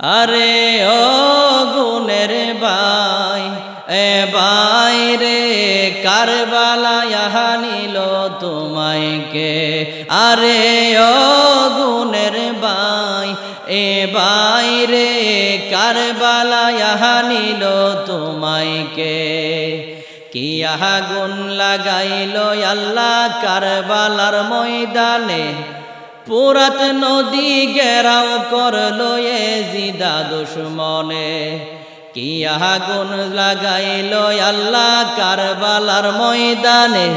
আরে ও গুনের by A by রে কারবালা ইহা নিল তোমায় কে? আরে ও গুনের বাই এ বাই রে কারবালা ইহা নিল তোমায় কে? কি আগুন লাগাইল আল্লাহ কারবালার ময়দানে? পুরাত নদী গেরাও করল এ জিদা দুশ্মনে। কি আগুন লাগাইল আল্লাহ কারবালার ময়দানে।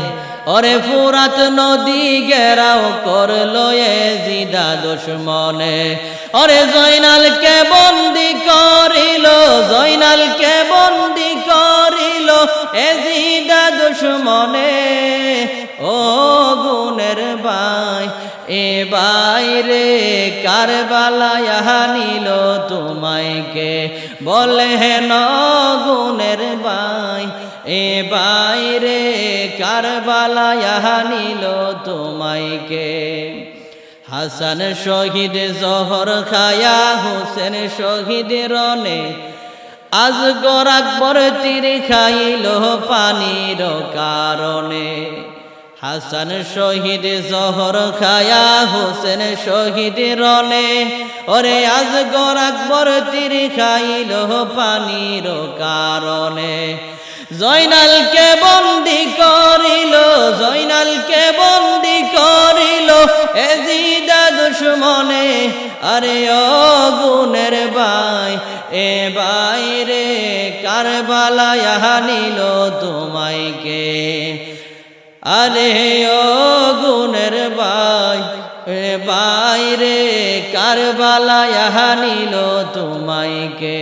ওরে ফুরাত নদী গেরাও করল এ জিদা দুশ্মনে। ওরে জয়নালকে বন্দি করিল, জয়নালকে বন্দি করিল এ জিদা দুশ্মনে। এ বাইরে কারবালা ইহা নিল তোমাইকে বলে হেন গুনের বাই, এ বাইরে কারবালা ইহা নিল তোমাইকে হাসান শহীদ জহর খায়া, হোসেন শহীদ রনে আজ গরাকবর তীর খাইল পানির কারণে। হাসান শহীদ জহর খায়া, হোসেন শহীদ রনে ওরে আজ গরাকবর তীর খাইল পানির কারণে। জয়নালকে বন্দি করিল, জয়নালকে বন্দি করিল এজিদা দুশ্মনে। আরে ও বাই এ বাইরে কারবালা ইহা নিল তোমাইকে আরে ও গুনের বাই বাইরে কারবালা ইহা নিল তোমাইকে